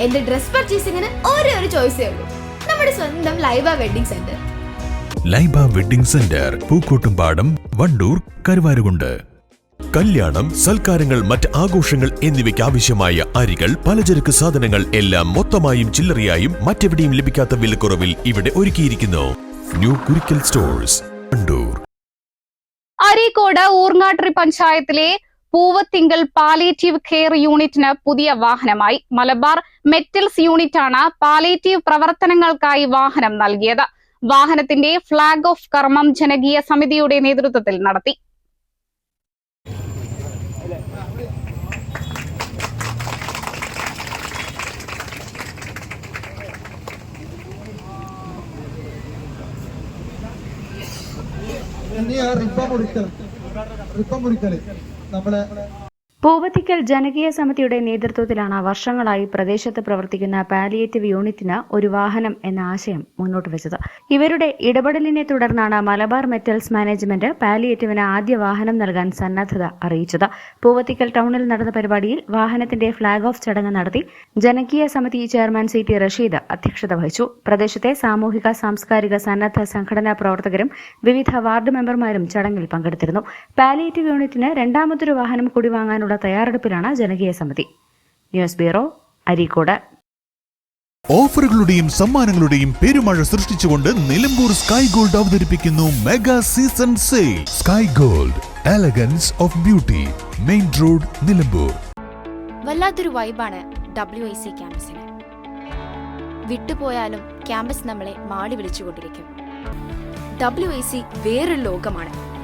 എന്റെ ഡ്രസ് പർച്ചേസിംഗിന് ഒരേ ഒരു ചോയ്സേ ഉള്ളൂ. നമ്മുടെ സ്വന്തം Laiba wedding centre. Laiba wedding centre Pookkottumpadam Wandoor Karuvarakundu. കല്യാണം സൽക്കാരങ്ങൾ മറ്റ് ആഘോഷങ്ങൾ എന്നിവയ്ക്ക് ആവശ്യമായ അരികൾ പലചരക്ക് സാധനങ്ങൾ എല്ലാം മൊത്തമായും ചില്ലറയായും മറ്റെവിടെയും ലഭിക്കാത്ത വിലക്കുറവിൽ ഇവിടെ ഒരുക്കിയിരിക്കുന്നു. New Kurikkal stores Wandoor. Areekode Urangattiri പഞ്ചായത്തിലെ പൂവത്തിങ്കൽ പാലിയേറ്റീവ് കെയർ യൂണിറ്റിന് പുതിയ വാഹനമായി. മലബാർ മെറ്റൽസ് യൂണിറ്റാണ് പാലിയേറ്റീവ് പ്രവർത്തനങ്ങൾക്കായി വാഹനം നൽകിയത്. വാഹനത്തിന്റെ ഫ്ളാഗ് ഓഫ് കർമ്മം ജനകീയ സമിതിയുടെ നേതൃത്വത്തിൽ നടത്തി. ഇനി ആ റിപ്പ മുറിക്കൽ. റിപ്പ മുറിക്കൽ നമ്മളെ പൂവത്തിക്കൽ ജനകീയ സമിതിയുടെ നേതൃത്വത്തിലാണ് വർഷങ്ങളായി പ്രദേശത്ത് പ്രവർത്തിക്കുന്ന പാലിയേറ്റീവ് യൂണിറ്റിന് ഒരു വാഹനം എന്ന ആശയം മുന്നോട്ട് വെച്ചത്. ഇവരുടെ ഇടപെടലിനെ തുടർന്നാണ് മലബാർ മെറ്റൽസ് മാനേജ്മെന്റ് പാലിയേറ്റീവിന് ആദ്യ വാഹനം നൽകാൻ സന്നദ്ധത അറിയിച്ചത്. പൂവത്തിക്കൽ ടൗണിൽ നടന്ന പരിപാടിയിൽ വാഹനത്തിന്റെ ഫ്ളാഗ് ഓഫ് ചടങ്ങ് നടത്തി ജനകീയ സമിതി ചെയർമാൻ സി ടി റഷീദ് അധ്യക്ഷത വഹിച്ചു. പ്രദേശത്തെ സാമൂഹിക സാംസ്കാരിക സന്നദ്ധ സംഘടനാ പ്രവർത്തകരും വിവിധ വാർഡ് മെമ്പർമാരും ചടങ്ങിൽ പങ്കെടുത്തിരുന്നു. പാലിയേറ്റീവ് യൂണിറ്റിന് രണ്ടാമതൊരു വാഹനം കൂടി വാങ്ങാനുള്ള തയ്യാറെടുപ്പിലാണ് ജനകീയ സമിതി. News bureau Areekode. ഓഫറുകളുടെയും സമ്മാനങ്ങളുടെയും പെരുമഴ സൃഷ്ടിച്ചുകൊണ്ട് നിലമ്പൂർ സ്കൈ ഗോൾഡ് അവതരിപ്പിക്കുന്നു mega season sale. Sky Gold elegance of beauty main road Nilambur. വല്ലാത്തൊരു വൈബാണ് ഡബ്ല്യു ഐ സി ക്യാമ്പസിന്. വിട്ടുപോയാലും ക്യാമ്പസ് നമ്മളെ മാടി വിളിച്ചുകൊണ്ടിരിക്കും. ഡബ്ല്യു ഐ സി വേറൊരു ലോകമാണ്.